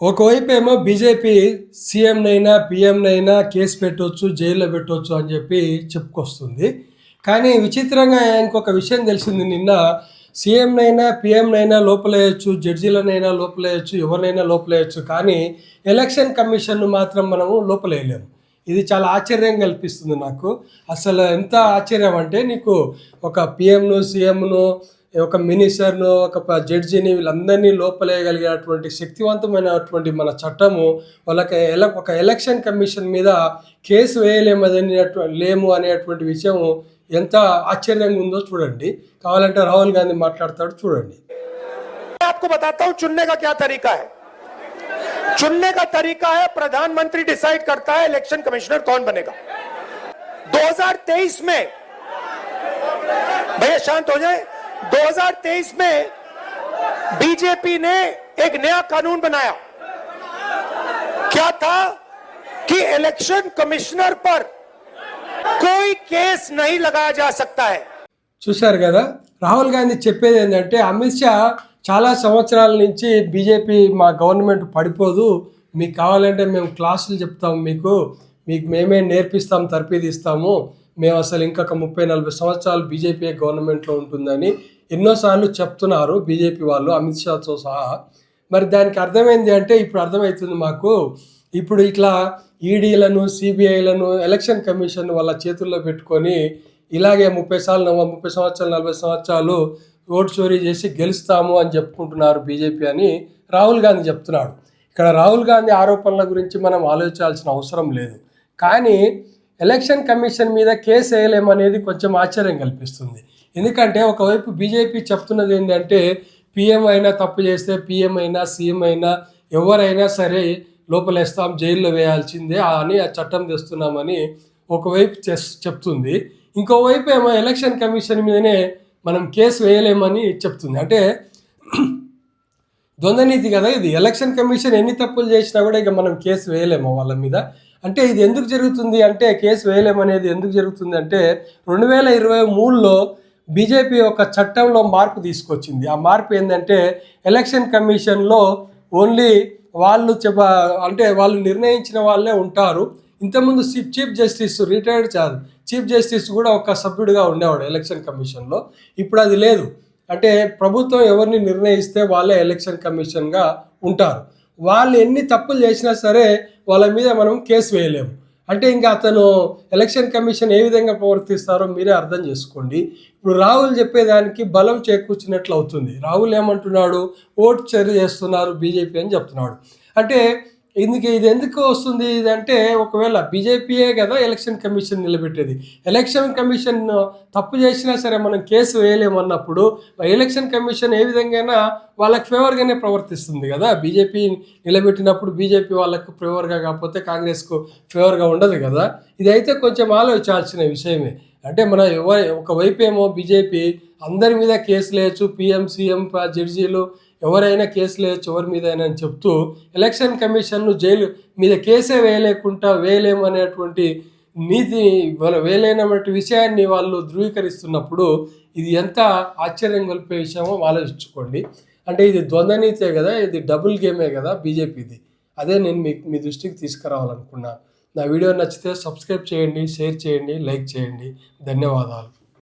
ఒకవైపు ఏమో BJP సీఎంనైనా పీఎంనైనా case పెట్టవచ్చు జైల్లో పెట్టవచ్చు అని చెప్పి చెప్పుకొస్తుంది. కానీ విచిత్రంగా ఇంకొక విషయం తెలిసింది నిన్న. సీఎంనైనా పీఎంనైనా లోపలేయచ్చు జడ్జీలనైనా లోపలేయచ్చు ఎవరినైనా లోపలేయచ్చు. కానీ ఎలక్షన్ కమిషన్ను మాత్రం మనము లోపలేయలేము. ఇది చాలా ఆశ్చర్యం కల్పిస్తుంది నాకు. అసలు ఎంత ఆశ్చర్యం అంటే నీకు ఒక పిఎంను సీఎంను ఒక మినిస్టర్ను ఒక ప- జడ్జిని వీళ్ళందరినీ లోపలేయగలిగినటువంటి శక్తివంతమైనటువంటి మన చట్టము వాళ్ళకి ఎల ఒక ఎలక్షన్ కమిషన్ మీద కేసు వేయలేమని లేము అనేటువంటి విషయం ఎంత ఆశ్చర్యంగా ఉందో చూడండి కావాలంటే రాహుల్ గాంధీ మాట్లాడతాడు చూడండి मैं आपको बताता हूं चुनने का क्या तरीका है चुनने का तरीका है प्रधानमंत्री डिसाइड करता है इलेक्शन कमिश्नर कौन बनेगा 2023 में भैया शांत हो जाए 2023 में बीजेपी ने एक नया कानून बनाया क्या था कि इलेक्शन कमिश्नर पर कोई केस नहीं लगाया जा सकता है చూశారు కదా రాహుల్ గాంధీ చెప్పేది ఏంటంటే అమిత్ షా చాలా సంవత్సరాల నుంచి బీజేపీ మా గవర్నమెంట్ పడిపోదు మీకు కావాలంటే మేము క్లాసులు చెప్తాం మీకు మీకు మేమే నేర్పిస్తాం తర్పీదిస్తాము మేము అసలు ఇంకొక ముప్పై నలభై సంవత్సరాలు బీజేపీ గవర్నమెంట్లో ఉంటుందని ఎన్నోసార్లు చెప్తున్నారు బీజేపీ వాళ్ళు అమిత్ షాతో సహా. మరి దానికి అర్థమైంది అంటే ఇప్పుడు అర్థమవుతుంది మాకు. ఇప్పుడు ఇట్లా ఈడీలను సిబిఐలను ఎలక్షన్ కమిషన్ వాళ్ళ చేతుల్లో పెట్టుకొని ఇలాగే ముప్పై సార్లు ముప్పై సంవత్సరాలు నలభై సంవత్సరాలు ఓటు చోరీ చేసి గెలుస్తాము అని చెప్పుకుంటున్నారు బీజేపీ అని రాహుల్ గాంధీ చెప్తున్నాడు. ఇక్కడ రాహుల్ గాంధీ ఆరోపణల గురించి మనం ఆలోచించాల్సిన అవసరం లేదు. కానీ ఎలక్షన్ కమిషన్ మీద కేసు వేయలేమనేది కొంచెం ఆశ్చర్యం కల్పిస్తుంది. ఎందుకంటే ఒకవైపు బీజేపీ చెప్తున్నది ఏంటంటే పిఎం అయినా తప్పు చేస్తే పిఎం అయినా సీఎం అయినా ఎవరైనా సరే లోపలేస్తాం జైల్లో వేయాల్సిందే అని ఆ చట్టం తెస్తున్నామని ఒకవైపు చెస్- చెప్తుంది. ఇంకోవైపు ఏమో ఎలక్షన్ కమిషన్ మీదనే మనం కేసు వేయలేమని చెప్తుంది. అంటే ద్వంద్వనీతి కదా ఇది. ఎలక్షన్ కమిషన్ ఎన్ని తప్పులు చేసినా కూడా ఇక మనం కేసు వేయలేము వాళ్ళ మీద. అంటే ఇది ఎందుకు జరుగుతుంది అంటే కేసు వేయలేమనేది ఎందుకు జరుగుతుంది అంటే రెండు వేల ఇరవై మూడులో బీజేపీ ఒక చట్టంలో మార్పు తీసుకొచ్చింది. ఆ మార్పు ఏంటంటే ఎలక్షన్ కమిషన్లో ఓన్లీ వాళ్ళు చెప్ప అంటే వాళ్ళు నిర్ణయించిన వాళ్ళే ఉంటారు. ఇంతకుముందు చీఫ్ జస్టిస్ రిటైర్డ్ కాదు చీఫ్ జస్టిస్ కూడా ఒక సభ్యుడిగా ఉండేవాడు ఎలక్షన్ కమిషన్లో. ఇప్పుడు అది లేదు. అంటే ప్రభుత్వం ఎవరిని నిర్ణయిస్తే వాళ్ళే ఎలక్షన్ కమిషన్గా ఉంటారు. వాళ్ళు ఎన్ని తప్పులు చేసినా సరే వాళ్ళ మీద మనం కేసు వేయలేము. అంటే ఇంకా అతను ఎలక్షన్ కమిషన్ ఏ విధంగా ప్రవర్తిస్తారో మీరే అర్థం చేసుకోండి. ఇప్పుడు రాహుల్ చెప్పేదానికి బలం చేకూర్చినట్లు అవుతుంది రాహుల్ ఏమంటున్నాడు? ఓటు చర్య చేస్తున్నారు బీజేపీ అని చెప్తున్నాడు. అంటే ఇందుకు ఇది ఎందుకు వస్తుంది ఇది అంటే ఒకవేళ బీజేపీయే కదా ఎలక్షన్ కమిషన్ నిలబెట్టేది. ఎలక్షన్ కమిషన్ తప్పు చేసినా సరే మనం కేసు వేయలేమన్నప్పుడు ఎలక్షన్ కమిషన్ ఏ విధంగా వాళ్ళకి ఫేవర్గానే ప్రవర్తిస్తుంది కదా. బీజేపీ నిలబెట్టినప్పుడు బీజేపీ వాళ్ళకు ఫేవర్గా కాకపోతే కాంగ్రెస్కు ఫేవర్గా ఉండదు కదా. ఇదైతే కొంచెం ఆలోచించాల్సిన విషయమే. అంటే మన ఎవరి ఒకవైపు ఏమో బీజేపీ అందరి మీద కేసు వేయచ్చు. పిఎం సీఎం జడ్జీలు ఎవరైనా కేసు లేయచ్చు ఎవరి మీద అయినా అని చెప్తూ ఎలక్షన్ కమిషన్ను జైలు మీద కేసే వేయలేకుండా వేయలేము అనేటువంటి నీతి వాళ్ళ విషయాన్ని వాళ్ళు ధృవీకరిస్తున్నప్పుడు ఇది ఎంత ఆశ్చర్యం కలిపే విషయమో ఆలోచించుకోండి. అంటే ఇది ద్వంద్వనీతే కదా ఇది డబుల్ గేమే కదా బీజేపీది. అదే నేను మీ మీ దృష్టికి తీసుకురావాలనుకున్నా. నా వీడియో నచ్చితే సబ్స్క్రైబ్ చేయండి షేర్ చేయండి లైక్ చేయండి. ధన్యవాదాలు.